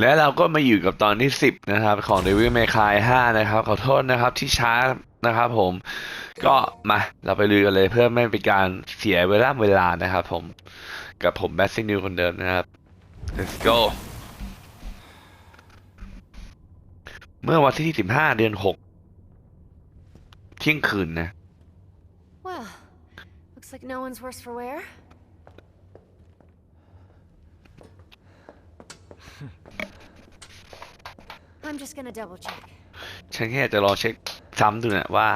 และเราก็มาอยู่กับตอนที่ 10 นะครับ ของ Devil May Cry 5 นะครับ ขอโทษนะครับที่ช้านะครับผม ก็มาเราไปลุยกันเลยเพื่อไม่เป็นการเสียเวลาเวลานะครับผม กับผมแบสซินิวคนเดิมนะครับ let's go เมื่อวันที่ 15 เดือน 6 เที่ยงคืนนะ Well, looks like no one's worse for wear. I'm just gonna double check. ฉันแค่จะรอเช็คซ้ำดูนะว่า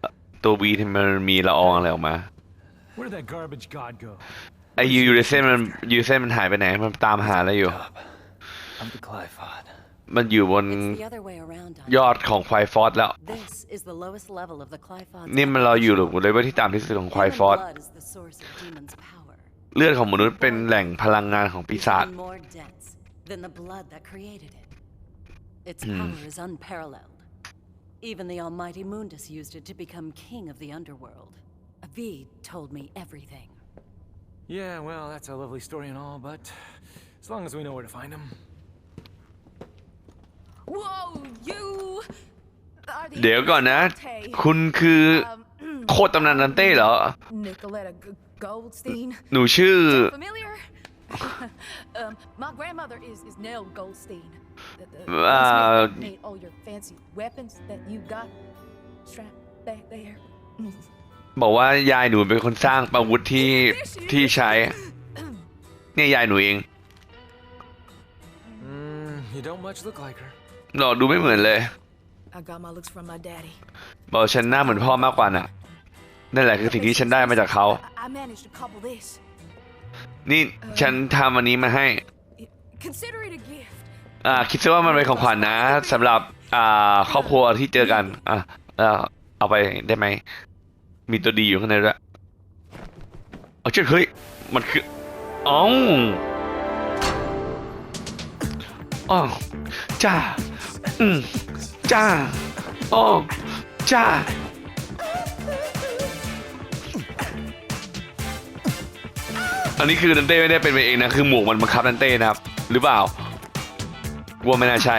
เอ่อตัวบีที่มันมีละอองอะไรออกมา Where did that garbage god go? ไอยูยูเซนมันยูเซนมันหายไปไหน มันตามหาอะไรอยู่ I'm the Glyphod. มันอยู่บน It's the other way around. Don. ยอดของควายฟอสแล้ว This is the lowest level of the Clyphod. นี่มันเราอยู่หรือเลยว่าที่ต่ำที่สุดของควายฟอส blood is the source of demons' power. เลือดของมนุษย์เป็นแหล่งพลังงานของปีศาจ Even more dense than the blood that created it. Its Hmm. power is unparalleled. Even the almighty Mundus used it to become king of the underworld. Avid told me everything. Yeah, well, that's a lovely story and all, but as long as we know where to find him. Whoa, you! Are the เดี๋ยวก่อนนะ Tay, คุณคือ um, โคตรตำนานนันเต้เหรอ Nicoletta G- Goldstein. หนูชื่อ Familiar? um, my grandmother is, is Nell Goldstein. The, the Uh, gunsmith that made all your fancy weapons that you got strapped back there. บอกว่ายายหนูเป็นคนสร้างอาวุธที่ที่ใช้ เนี่ยยายหนูเอง Mm, you don't much look like her. หรอดูไม่เหมือนเลย I got my looks from my daddy. บอกฉันหน้าเหมือนพ่อมากกว่าน่ะนั่นแหละคือสิ่งที่ฉันได้มาจากเขา I, I managed to cobble this. นี่ฉันทำอันนี้มาให้ Consider it a gift. อ่า คิดซะว่ามันเป็นของขวัญนะสำหรับอ่าครอบครัวที่เจอกัน อะแล้วเอาไปได้ไหม มีตัวดีอยู่ข้างในด้วยเอาเชื่อเฮ้ย มันคืออ๋ออ๋อจ้า อืม จ้าอ๋อจ้า อันนี้คือนันเต้ไม่ได้เป็นไปเองนะคือหมวกมันบังคับนันเต้นะครับ หรือเปล่าว่าไม่น่าใช่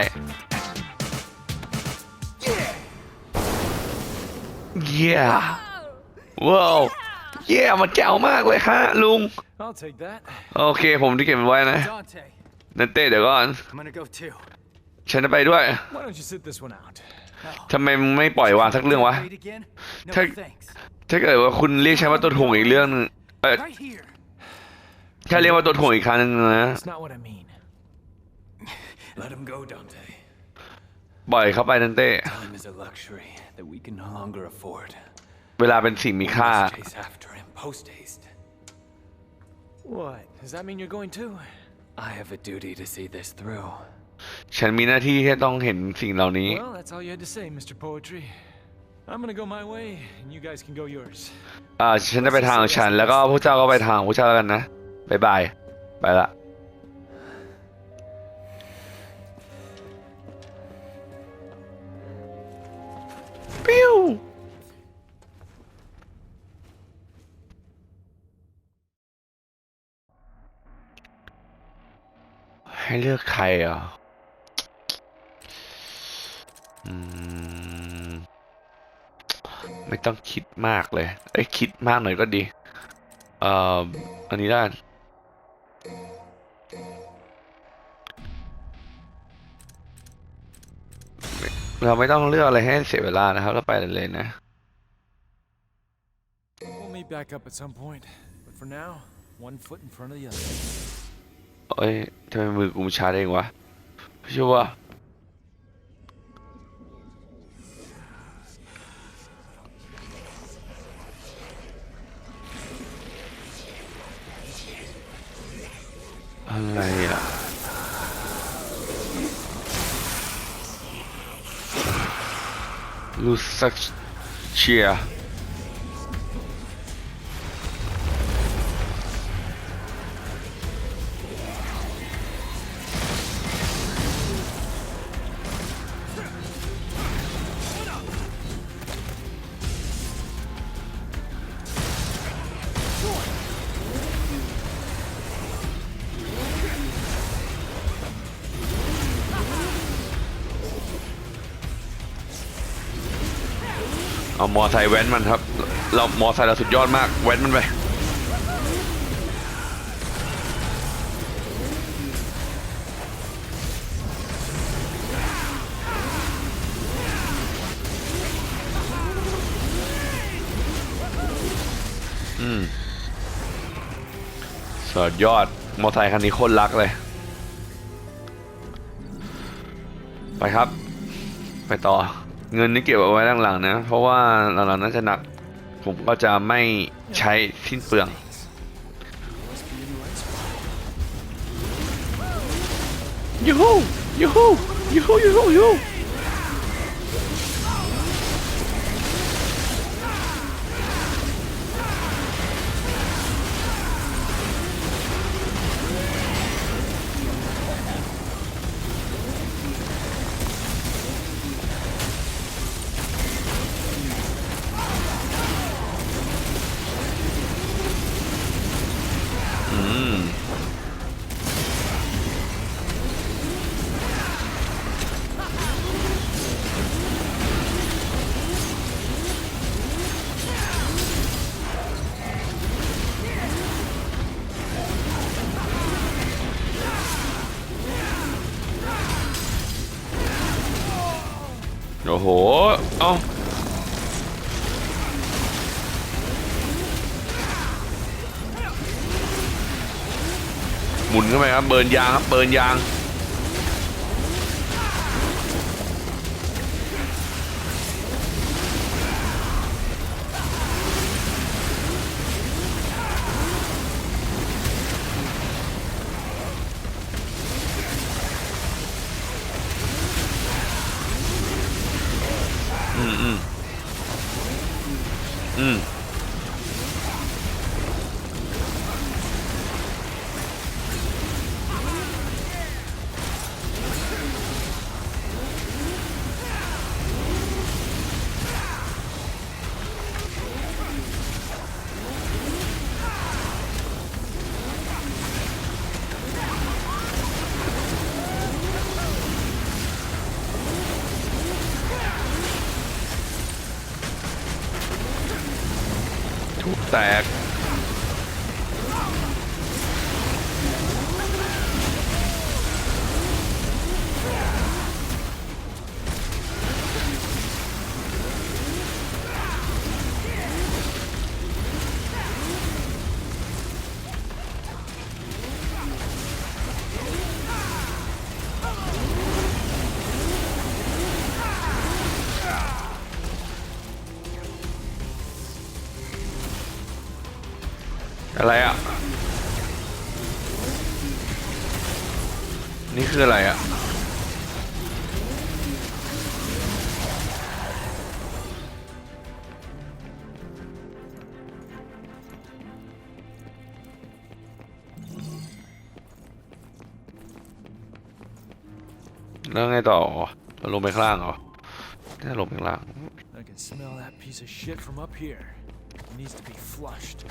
เยี่ยว้าวเยี่ยมันแจ๋วมากเลยฮะลุง I'll take that. โอเคผมที่เก็บมันไว้นะ Dante, นันเต้เดี๋ยวก่อน I'm gonna go too. ฉันจะไปด้วย why don't you sit this one out? ทำไมมึงไม่ปล่อยวางสักเรื่องวะ Wait again? No Take- thanks. ถ้าเกิดว่าคุณเรียกฉันว่าตัวถ่วงอีกเรื่องหนึงเออ Right here. ถ้าเรียกว่าตัวถ่วงอีกครั้งหนึงนะ That's not what I mean. Let him go, Dante. ปล่อยเข้าไปนันเต้ Time is a luxury that we can no longer afford. เวลาเป็นสิ่งมีค่า Must chase after him post haste. What? Does that mean you're going too? I have a duty to see this through. ฉันมีหน้าที่ที่ต้องเห็นสิ่งเหล่านี้ Well, that's all you had to say, Mr. Poetry. I'm gonna go my way, and you guys can go yours. อ่าฉันจะไปทางของฉันแล้วก็พวกเจ้าก็ไปทางของพวกเจ้าแล้วกันนะ บายบาย ไปละปิ้วให้เลือกใครอะอืมไม่ต้องคิดมากเลย เอ้ยคิดมากหน่อยก็ดี เอ่อ อันนี้ได้ เราไม่ต้องเลือกอะไรให้เสียเวลานะครับ เราไปเลยนะ We'll meet back up at some point, but for now, one foot in front of the other. เอ้ยทำไมมือกูมันชาเองวะไม่ใช่ว่าอะไรอะ ลู มอไซค์แว้นมันครับ เรามอไซค์เราสุดยอดมาก แว้นมันไปสุดยอด มอไซค์คันนี้โคตรรักเลย ไปครับ ไปต่อ เงินนี่เก็บเอาไว้หลังๆนะ เพราะว่าหลังๆน่าจะหนัก ผมก็จะไม่ใช้สิ้นเปลือง ยูฮูยูฮูยูฮูยูฮูยู โอ้โห เอ้าหมุนเข้าไปครับ เบิร์นยางครับ เบิร์นยาง แตก อะไรอะ นี่คืออะไรอะ แล้วไงต่อเราลงไปข้างล่างเหรอน่าลงไปข้างล่าง I can smell that piece of shit from up here. It needs to be flushed.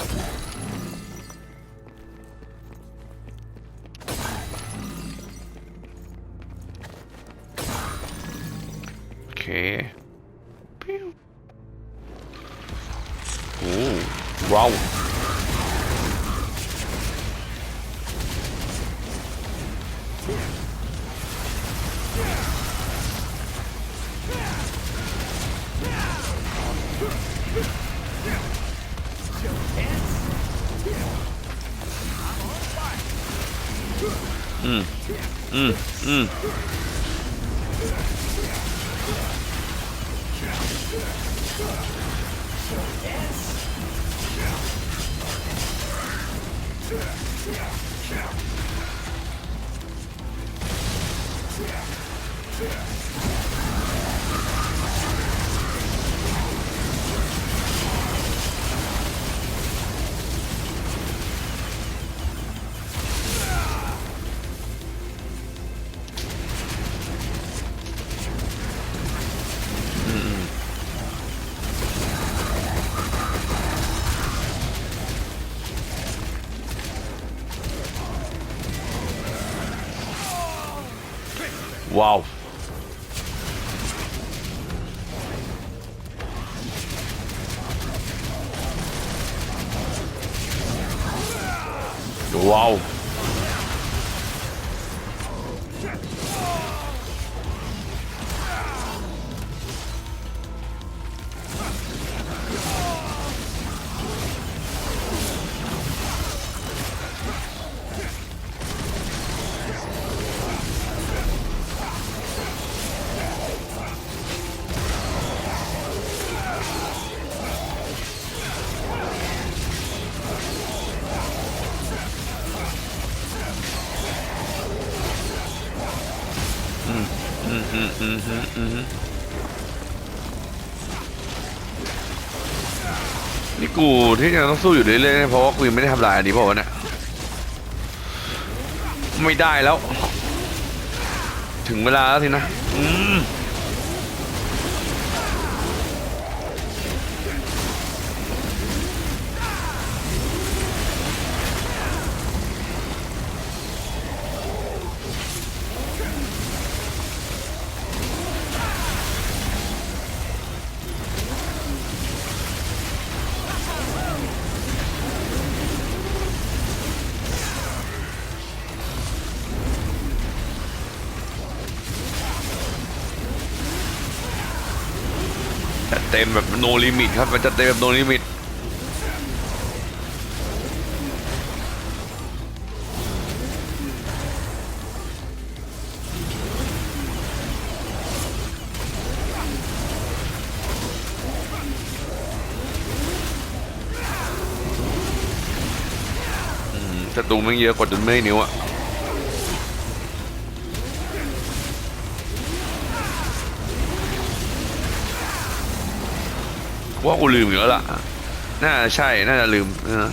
โอเว้ Uau! Uau! กูที่ยังต้องสู้อยู่เรื่อยๆเพราะว่ากูยังไม่ได้ทำลายอันนี้เพราะวะเนี่ยไม่ได้แล้ว ถึงเวลาแล้วสินะ อืม เต็มแบบโนลิมิตครับ มันจะเต็มแบบโนลิมิตศัตรูมันเยอะกว่าจนไม่นิ้วอะ ว่ากูลืมอยู่แล้วล่ะ น่าใช่ น่าจะลืมนะ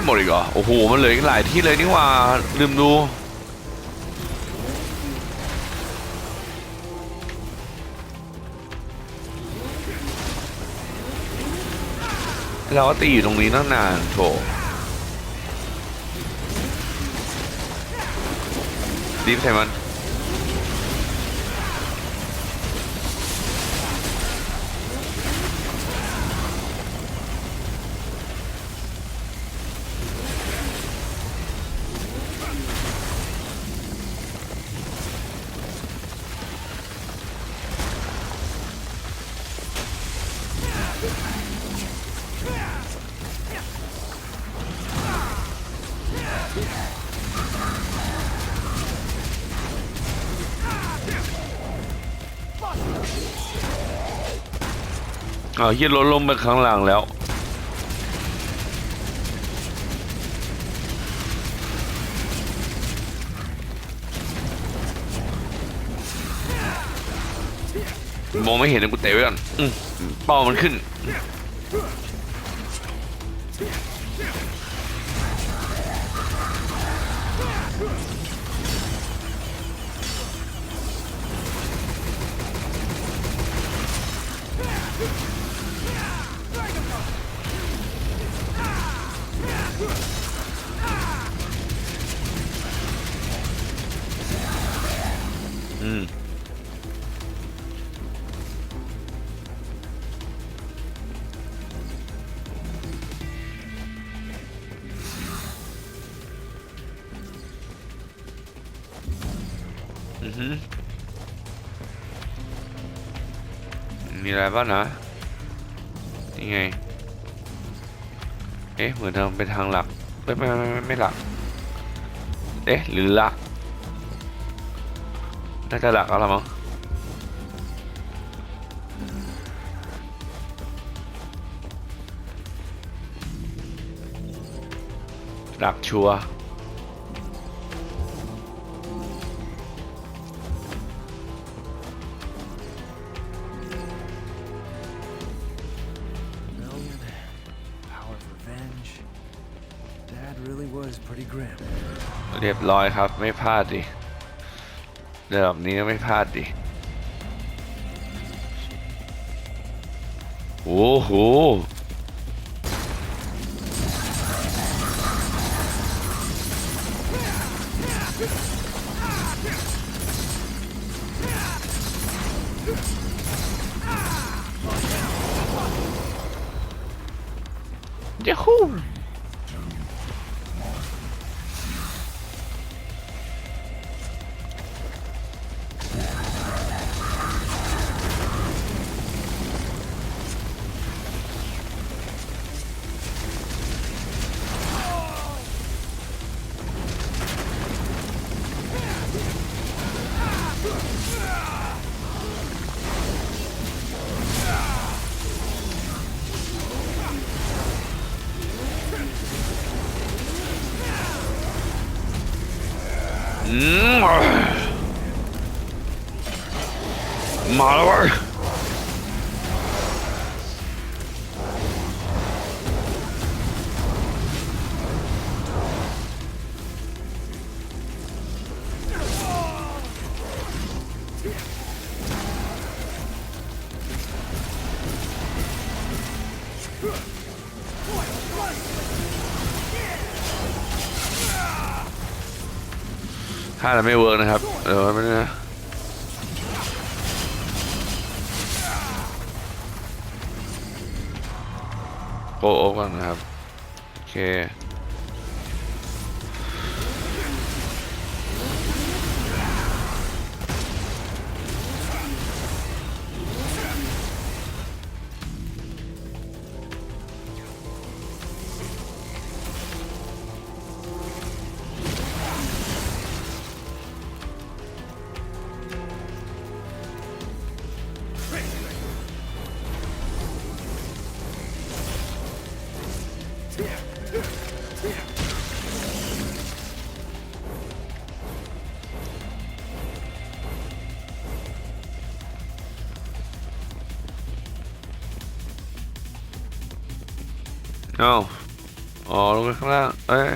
ไม่หมดอีกเหรอ โอ้โห มันเหลืออีกหลายที่เลยนี่ว่า ลืมดูเราตีอยู่ตรงนี้ตั้งนานโถดีฟใส่มัน อ้าวเฮียรถลมไปข้างหลังแล้ว มองไม่เห็นนะกูเตะไว้ก่อนอืมเป้ามันขึ้น Let's go. อะไรบ้างนะนี่ไง เอ๊ะ เหมือนทางเป็นทางหลักไม่ไม่ไม่ไม่ไม่หลัก เอ๊ะ หรือหลัก น่าจะหลักแล้วมั้งหลักชัวร์ เรียบร้อยครับไม่พลาดดิเรื่องแบบนี้ไม่พลาดดิโอ้โห มาแล้วเว้ยถ้าเราไม่เวิร์กนะครับ เอ้าอ๋อลงไปข้างล่างเอ้ย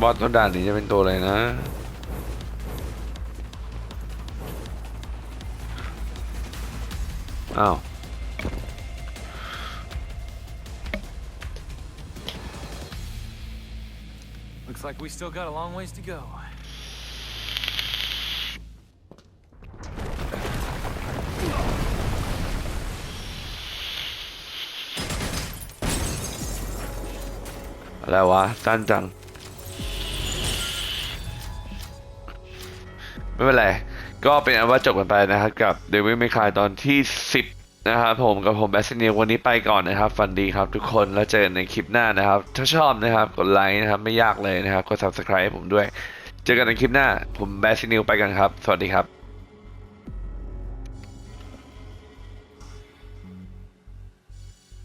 บอสตัวด่านนี้จะเป็นตัวอะไรนะ อ้าว Looks like we still got a long ways to go. อะไรวะสั้นจัง ไม่เป็นไร ก็เป็นอันว่าจบกันไปนะครับกับ Devil May Cry ตอนที่ 10 นะครับผมกับผมแบสเนียวันนี้ไปก่อนนะครับ ฟันดีครับทุกคนแล้วเจอกันในคลิปหน้านะครับ ถ้าชอบนะครับ กดไลค์นะครับ ไม่ยากเลยนะครับ กด subscribe ให้ผมด้วย เจอกันในคลิปหน้า ผมแบสเนียไปกันครับ สวัสดีครับ